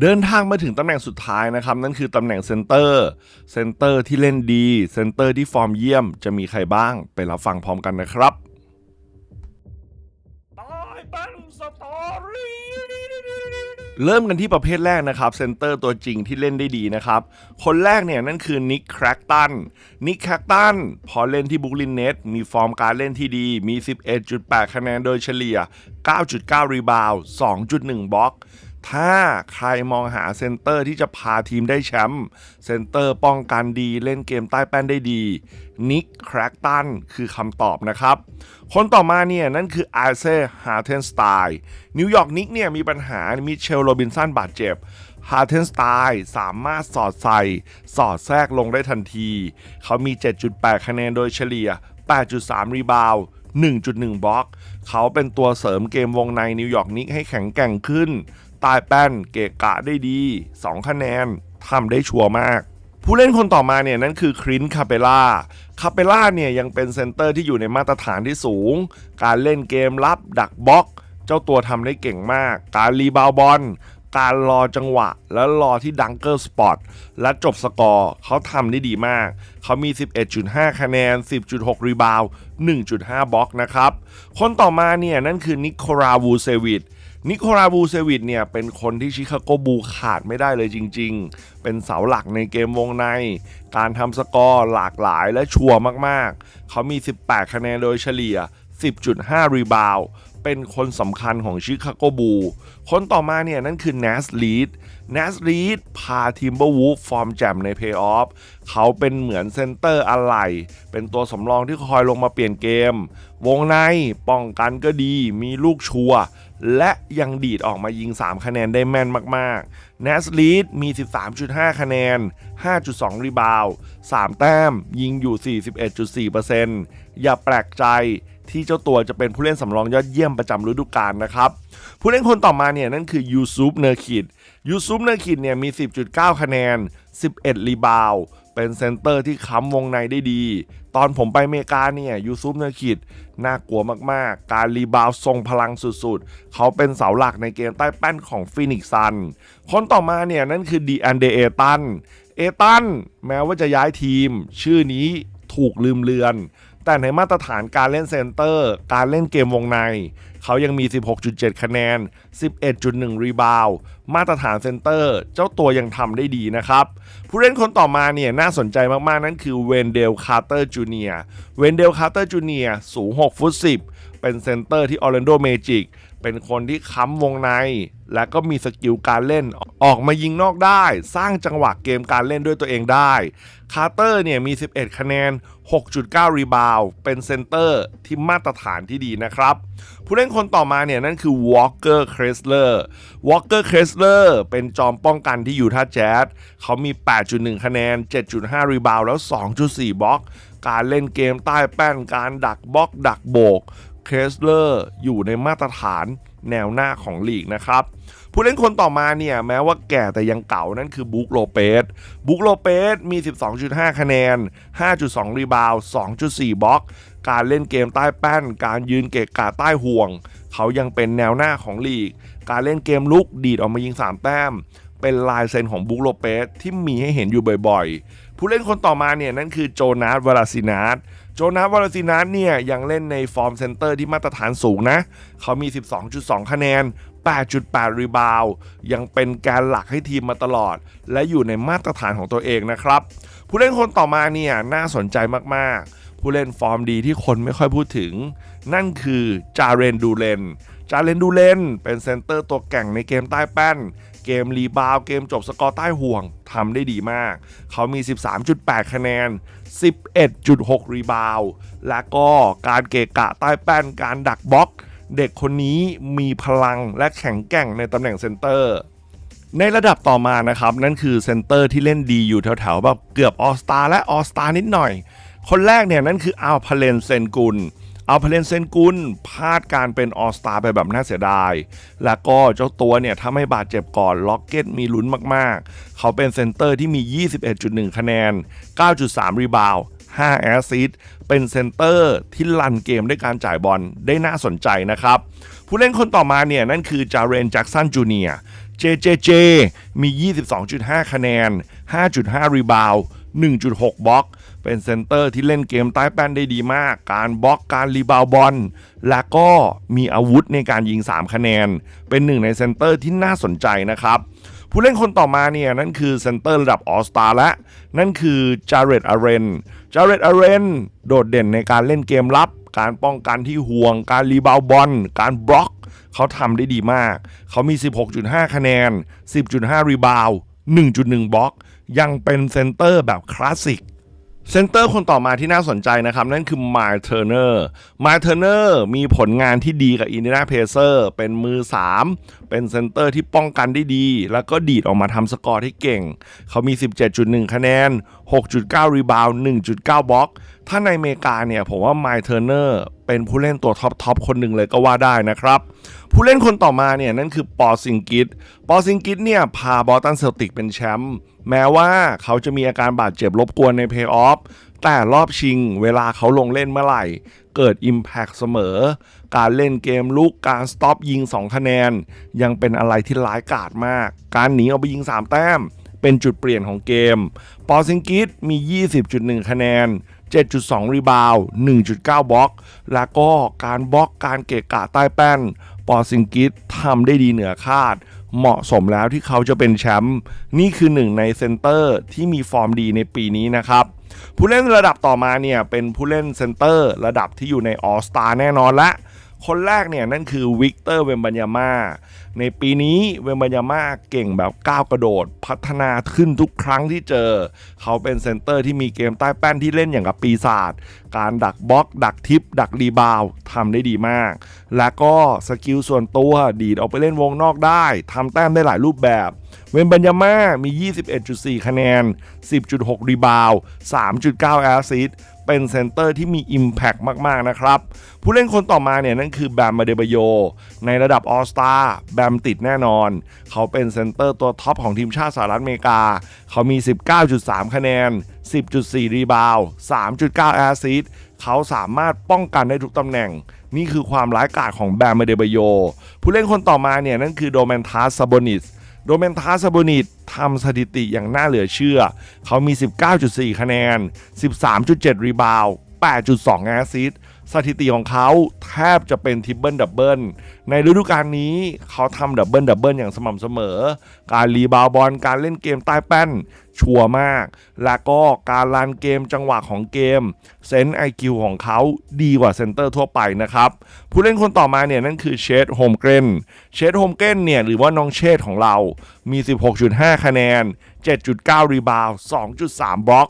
เดินทางมาถึงตำแหน่งสุดท้ายนะครับ นั่นคือตำแหน่งเซนเตอร์เซนเตอร์ที่เล่นดีเซนเตอร์ที่ฟอร์มเยี่ยม จะมีใครบ้าง ไปรับฟังพร้อมกันนะครับเริ่มกันที่ประเภทแรกนะครับเซนเตอร์ตัวจริงที่เล่นได้ดีนะครับ คนแรกเนี่ยนั่นคือนิกแครกตันนิกแครกตันพอเล่นที่บุกลินเนตมีฟอร์มการเล่นที่ดี มี 11.8 คะแนนโดยเฉลี่ย 9.9 รีบาว 2.1 บล็อก ถ้าใครมองหาเซนเตอร์ที่จะพาทีมได้แชมป์เซนเตอร์ป้องกันดีเล่นเกมใต้แป้นได้ดีนิกแครกตันคือคำตอบนะครับ คนต่อมาเนี่ย นั่นคืออาเซ่ฮาเทนสไตน์นิวยอร์กนิกเนี่ย มีปัญหามิเชลโรบินสันบาดเจ็บฮาเทนสไตน์สามารถสอดใส่ สอดแทรกลงได้ทันที เขามี 7.8 คะแนนโดยเฉลี่ย 8.3 รีบาวด์1.1 บล็อก เขาเป็นตัวเสริมเกมวงในนิวยอร์กนิกให้แข็งแกร่งขึ้น ตายแป้นเกะกะได้ดี 2 คะแนนทำได้ชัวร์มาก ผู้เล่นคนต่อมาเนี่ยนั่นคือครินคาเปล่าคาเปล่าเนี่ยยังเป็นเซนเตอร์ที่อยู่ในมาตรฐานที่สูง การเล่นเกมรับดักบล็อก เจ้าตัวทำได้เก่งมาก การรีบาวบอลการรอจังหวะแล้วรอที่ดังเกอร์สปอตและจบสกอร์เขาทำได้ดีมาก เขามี 11.5 คะแนน 10.6 รีบาว 1.5 บล็อกนะครับ คนต่อมาเนี่ยนั่นคือนิโคราวูเซวิต นิโคลาบูเซวิตเนี่ย เป็นคนที่ชิคาโกบูขาดไม่ได้เลยจริง ๆ เป็นเสาหลักในเกมวงใน การทำสกอร์หลากหลายและชัวร์มากๆ เขามี 18 คะแนนโดยเฉลี่ย 10.5 รีบาวเป็นคนสำคัญของชิคาโกบู คนต่อมาเนี่ย นั่นคือ n นสลีด n นสลีดพาทีมเบอร์วูฟฟอร์มแจ่มในเพย์ออฟเขาเป็นเหมือนเซนเตอร์อะไหล่เป็นตัวสำรองที่คอยลงมาเปลี่ยนเกม วงในป้องกันก็ดีมีลูกชัวร์ และยังดีดออกมายิง 3 คะแนนได้แม่นมากๆ n นสลีดมี 13.5 คะแนน 5.2 รีบาว 3 แต้ม ยิงอยู่ 41.4%อย่าแปลกใจที่เจ้าตัวจะเป็นผู้เล่นสำรองยอดเยี่ยมประจำฤดูกาลนะครับ ผู้เล่นคนต่อมาเนี่ยนั่นคือยูซุปเนอร์คิดยูซุปเนอร์คิดเนี่ยมี 10.9 คะแนน 11 รีบาว เป็นเซนเตอร์ที่ค้ำวงในได้ดี ตอนผมไปเมกาเนี่ยยูซุปเนอร์คิดน่ากลัวมากๆ การรีบาวทรงพลังสุดๆ เขาเป็นเสาหลักในเกมใต้แป้นของฟินิกซัน คนต่อมาเนี่ยนั่นคือดีอันเดเอตัน เอตัน แม้ว่าจะย้ายทีม ชื่อนี้ถูกลืมเลือน แต่ในมาตรฐานการเล่นเซนเตอร์ การเล่นเกมวงใน เขายังมี 16.7 คะแนน 11.1 รีบาวมาตรฐานเซนเตอร์ เจ้าตัวยังทำได้ดีนะครับ ผู้เล่นคนต่อมาเนี่ยน่าสนใจมากๆ นั่นคือเวนเดลคาร์เตอร์จูเนียเวนเดลคาร์เตอร์จูเนียสูง 6 ฟุต 10 เป็นเซนเตอร์ที่ออร์แลนโดเมจิก เป็นคนที่ค้ำวงใน และก็มีสกิลการเล่นออกมายิงนอกได้ สร้างจังหวะเกมการเล่นด้วยตัวเองได้ คาร์เตอร์เนี่ยมี 11 คะแนน 6.9 รีบาวเป็นเซนเตอร์ที่มาตรฐานที่ดีนะครับ ผู้เล่นคนต่อมาเนี่ยนั่นคือวอล์กเกอร์เครสเลอร์วอล์กเกอร์เครสเลอร์เป็นจอมป้องกันที่อยู่ท่าแจ๊สเขามี 8.1 คะแนน 7.5 รีบาวแล้ว 2.4 บล็อก การเล่นเกมใต้แป้นการดักบล็อกดักโบก เคสเลอร์อยู่ในมาตรฐานแนวหน้าของลีกนะครับ ผู้เล่นคนต่อมาเนี่ย แม้ว่าแก่แต่ยังเก่านั่นคือบุ๊กโลเปสบุ๊กโลเปสมี 12.5 คะแนน 5.2 รีบาว 2.4 บล็อก การเล่นเกมใต้แป้น การยืนเกะกะใต้ห่วง เขายังเป็นแนวหน้าของลีก การเล่นเกมลุกดีดออกมายิง 3 แต้ม เป็นลายเซ็นของบุ๊กโลเปสที่มีให้เห็นอยู่บ่อยๆ ผู้เล่นคนต่อมาเนี่ยนั่นคือโจนาสวลาซินาส โจนาวาลาซินาสเนี่ยยังเล่นในฟอร์มเซนเตอร์ที่มาตรฐานสูงนะ เขามี 12.2 คะแนน 8.8 รีบาว ยังเป็นแกนหลักให้ทีมมาตลอด และอยู่ในมาตรฐานของตัวเองนะครับ ผู้เล่นคนต่อมาเนี่ยน่าสนใจมากๆ ผู้เล่นฟอร์มดีที่คนไม่ค่อยพูดถึง นั่นคือจาเรนดูเลนจาเรนดูเลนเป็นเซนเตอร์ตัวแก่งในเกมใต้แป้น เกมรีบาวเกมจบสกอร์ใต้ห่วงทำได้ดีมาก เขามี 13.8 คะแนน 11.6 รีบาว และก็การเกะกะใต้แป้นการดักบล็อก เด็กคนนี้มีพลังและแข็งแกร่งในตำแหน่งเซนเตอร์ในระดับต่อมานะครับ นั่นคือเซนเตอร์ที่เล่นดีอยู่แถวๆแบบเกือบออสตาและออสตานิดหน่อย คนแรกเนี่ยนั่นคืออัลพาเลนเซนกุล เอัลพลนเซนกุลพลาดการเป็นออสตาไปแบบน่าเสียดาย แล้วก็เจ้าตัวเนี่ยถ้าไม่บาดเจ็บก่อนล็อกเก็ตมีลุ้นมากๆ เขาเป็นเซนเตอร์ที่มี 21.1 คะแนน 9.3 รีบาว5แอสซิสต์เป็นเซนเตอร์ที่ลันเกมด้วยการจ่ายบอลได้น่าสนใจนะครับ ผู้เล่นคนต่อมาเนี่ย นั่นคือจาเรนแจ็กสันจูเนีย JJJ มี 22.5 คะแนน 5.5 รีบาว 1.6 บล็อก เป็นเซนเตอร์ที่เล่นเกมใต้แป้นได้ดีมาก การบล็อกการรีบาวบอล และก็มีอาวุธในการยิง 3 คะแนน เป็นหนึ่งในเซนเตอร์ที่น่าสนใจนะครับ ผู้เล่นคนต่อมาเนี่ย นั่นคือเซนเตอร์ระดับออสตาและ นั่นคือจาร์เรตอาเรนจาร์เรตอาเรนโดดเด่นในการเล่นเกมรับ การป้องกันที่ห่วง การรีบาวบอล การบล็อก เขาทำได้ดีมาก เขามี 16.5 คะแนน 10.5 รีบาว 1.1 บล็อก ยังเป็นเซนเตอร์แบบคลาสสิก เซนเตอร์คนต่อมาที่น่าสนใจนะครับ นั่นคือมาร์เทอร์เนอร์มาร์เทอร์เนอร์มีผลงานที่ดีกับ Indiana Pacers เป็นมือ 3 เป็นเซนเตอร์ที่ป้องกันได้ดี แล้วก็ดีดออกมาทำสกอร์ที่เก่ง เขามี 17.1 คะแนน6.9 รีบาว1.9 บล็อก ถ้าในอเมริกาเนี่ย ผมว่า m y t u r n e r เป็นผู้เล่นตัวท็อปทอปคนหนึ่งเลยก็ว่าได้นะครับ ผู้เล่นคนต่อมาเนี่ย นั่นคือปอซิงกิตปอซิงกิตเนี่ย พาบอสตันเซลติกเป็นแชมป์แม้ว่าเขาจะมีอาการบาดเจ็บรบกวนในเพย์ออฟแต่รอบชิงเวลาเขาลงเล่นเมื่อไหร่ เกิด Impact เสมอ การเล่นเกมลุกการสต็อปยิง 2 คะแนน ยังเป็นอะไรที่ร้ายกาจมาก การหนีออกไปยิง 3 แต้ม เป็นจุดเปลี่ยนของเกม ปอซิงกิตมี 20.1 คะแนน 7.2 รีบาว 1.9 บล็อก แล้วก็การบล็อกการเกะกะใต้แป้น ปอซิงกิตทำได้ดีเหนือคาด เหมาะสมแล้วที่เขาจะเป็นแชมป์นี่คือหนึ่งในเซนเตอร์ที่มีฟอร์มดีในปีนี้นะครับผู้เล่นระดับต่อมาเนี่ยเป็นผู้เล่นเซนเตอร์ระดับที่อยู่ในออสตาแน่นอนละ คนแรกเนี่ยนั่นคือวิกเตอร์เวมบัญญาม่าในปีนี้เวมบัญญาม่าเก่งแบบก้าวกระโดด พัฒนาขึ้นทุกครั้งที่เจอ เขาเป็นเซนเตอร์ที่มีเกมใต้แป้นที่เล่นอย่างกับปีศาจการดักบล็อก ดักทิป ดักรีบาวทำได้ดีมาก และก็สกิลส่วนตัวดีดออกไปเล่นวงนอกได้ทำแต้มได้หลายรูปแบบเวมบัญญาม่ามี 21.4 คะแนน 10.6 รีบาว 3.9 แอสซิส เป็นเซนเตอร์ที่มี Impact มาก ๆ นะครับ ผู้เล่นคนต่อมาเนี่ยนั่นคือแบมมาเดบโย ในระดับออสตาแบมติดแน่นอน เขาเป็นเซนเตอร์ตัวท็อปของทีมชาติสหรัฐอเมริกา เขามี 19.3 คะแนน 10.4 รีบาว 3.9 แอสซิสต์เขาสามารถป้องกันได้ทุกตำแหน่ง นี่คือความร้ายกาจของแบมมาเดบโย ผู้เล่นคนต่อมาเนี่ยนั่นคือโดเมนทัสซาบอนิส โดเมนทาสซาโบนิตทำสถิติอย่างน่าเหลือเชื่อ เขามี 19.4 คะแนน 13.7 รีบาว 8.2 แอสซิสต์ สถิติของเขาแทบจะเป็นทริปเปิลดับเบิลในฤดูกาลนี้เขาทำดับเบิลดับเบิลอย่างสม่ำเสมอ การรีบาวบอลการเล่นเกมใต้แป้น ชัวมาก และก็การลันเกมจังหวะของเกม เซนส์ไอคิวของเขาดีกว่าเซนเตอร์ทั่วไปนะครับ ผู้เล่นคนต่อมาเนี่ยนั่นคือเชดโฮมเกรนเชดโฮมเกรนเนี่ยหรือว่าน้องเชดของเรามี 16.5 คะแนน 7.9 รีบาว 2.3 บล็อก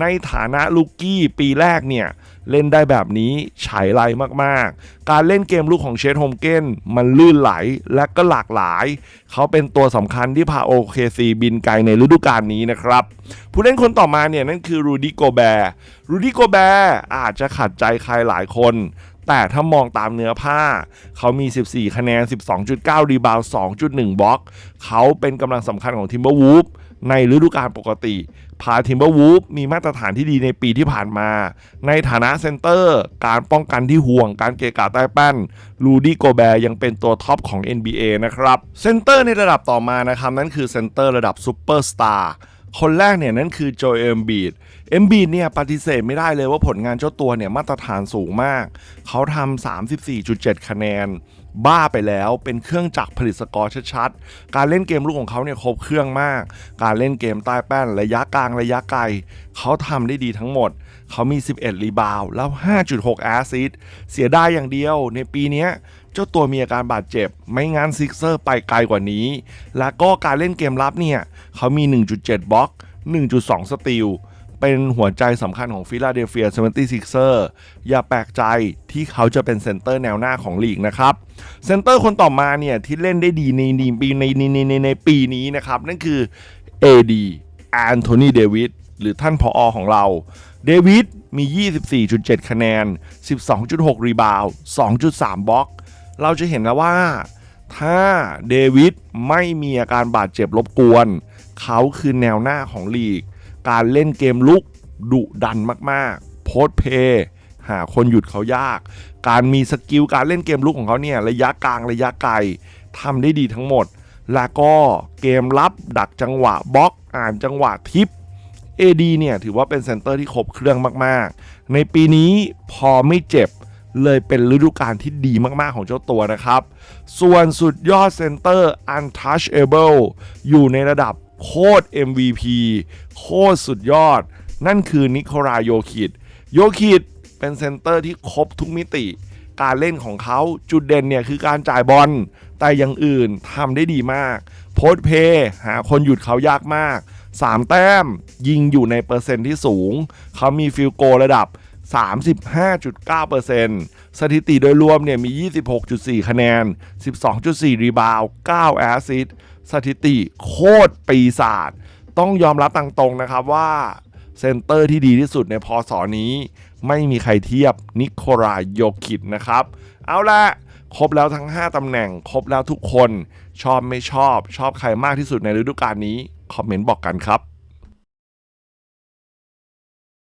ในฐานะลูกกี้ปีแรกเนี่ย เล่นได้แบบนี้ฉายไรมากๆ การเล่นเกมลูกของเชดโฮมเกนมันลื่นไหลและก็หลากหลาย เขาเป็นตัวสำคัญที่พาโอเคซีบินไกลในฤดูกาลนี้นะครับ ผู้เล่นคนต่อมาเนี่ยนั่นคือรูดี้โกแบร์รูดี้โกแบร์อาจจะขัดใจใครหลายคนแต่ถ้ามองตามเนื้อผ้า เขามี 14 คะแนน 12.9 รีบาว 2.1 บล็อก เขาเป็นกำลังสำคัญของทิมเบอร์วูฟในฤดูกาลปกติ พาทิมเบอร์วูฟมีมาตรฐานที่ดีในปีที่ผ่านมา ในฐานะเซนเตอร์ การป้องกันที่ห่วง การเกะกะใต้แป้นลูดี้โกแบร์ยังเป็นตัวท็อปของ NBA นะครับ เซนเตอร์ในระดับต่อมานะครับ นั่นคือเซนเตอร์ระดับซูเปอร์สตาร์คนแรกเนี่ยนั่นคือโจเอมบีดเอมบีดเนี่ยปฏิเสธไม่ได้เลยว่าผลงานเจ้าตัวเนี่ยมาตรฐานสูงมาก เขาทำ34.7 คะแนน บ้าไปแล้ว เป็นเครื่องจักรผลิตสกอร์ชัดๆ การเล่นเกมลูกของเขาเนี่ยครบเครื่องมาก การเล่นเกมใต้แป้นระยะกลางระยะไกล เขาทำได้ดีทั้งหมด เขามี 11 รีบาวแล้ว 5.6 แอสซิสต์เสียดายอย่างเดียว ในปีนี้เจ้าตัวมีอาการบาดเจ็บ ไม่งั้นซิกเซอร์ไปไกลกว่านี้ แล้วก็การเล่นเกมรับเนี่ย เขามี 1.7 บล็อก 1.2 สตีล เป็นหัวใจสำคัญของฟิลาเดลเฟีย 76er อย่าแปลกใจที่เขาจะเป็นเซนเตอร์แนวหน้าของลีกนะครับเซนเตอร์คนต่อมาเนี่ยที่เล่นได้ดีในในปีในในในในในปีนี้นะครับ นั่นคือ AD แอนโทนีเดวิดหรือท่านพออของเรา เดวิดมี 24.7 คะแนน 12.6 รีบาว 2.3 บล็อก เราจะเห็นแล้วว่าถ้าเดวิดไม่มีอาการบาดเจ็บรบกวน เขาคือแนวหน้าของลีก การเล่นเกมลุกดุดันมากๆ โพสเพย์หาคนหยุดเขายาก การมีสกิลการเล่นเกมลุกของเขาเนี่ยระยะกลางระยะไกลทำได้ดีทั้งหมด แล้วก็เกมรับดักจังหวะบล็อกอ่านจังหวะทิป AD เนี่ยถือว่าเป็นเซนเตอร์ที่ครบเครื่องมากๆ ในปีนี้พอไม่เจ็บเลยเป็นฤดูกาลที่ดีมากๆของเจ้าตัวนะครับ ส่วนสุดยอดเซนเตอร์ untouchable อยู่ในระดับ โคตร MVP โคตรสุดยอด นั่นคือนิโคลาโยคิด โยคิดเป็นเซนเตอร์ที่ครบทุกมิติ การเล่นของเขาจุดเด่นเนี่ยคือการจ่ายบอล แต่อย่างอื่นทำได้ดีมาก โพสเพย์หาคนหยุดเขายากมาก 3 แต้มยิงอยู่ในเปอร์เซ็นต์ที่สูง เขามีฟิลโกระดับ 35.9%สถิติโดยรวมเนี่ยมี 26.4 คะแนน 12.4 รีบาว 9 แอสซิสต์ สถิติโคตรปีศาจต้องยอมรับตรงๆนะครับว่าเซนเตอร์ที่ดีที่สุดในพอสอนี้ ไม่มีใครเทียบนิโคลายโยคิดนะครับ เอาละครบแล้วทั้ง 5ตำแหน่ง ครบแล้วทุกคน ชอบไม่ชอบ ชอบใครมากที่สุดในฤดูกาลนี้ คอมเมนต์บอกกันครับ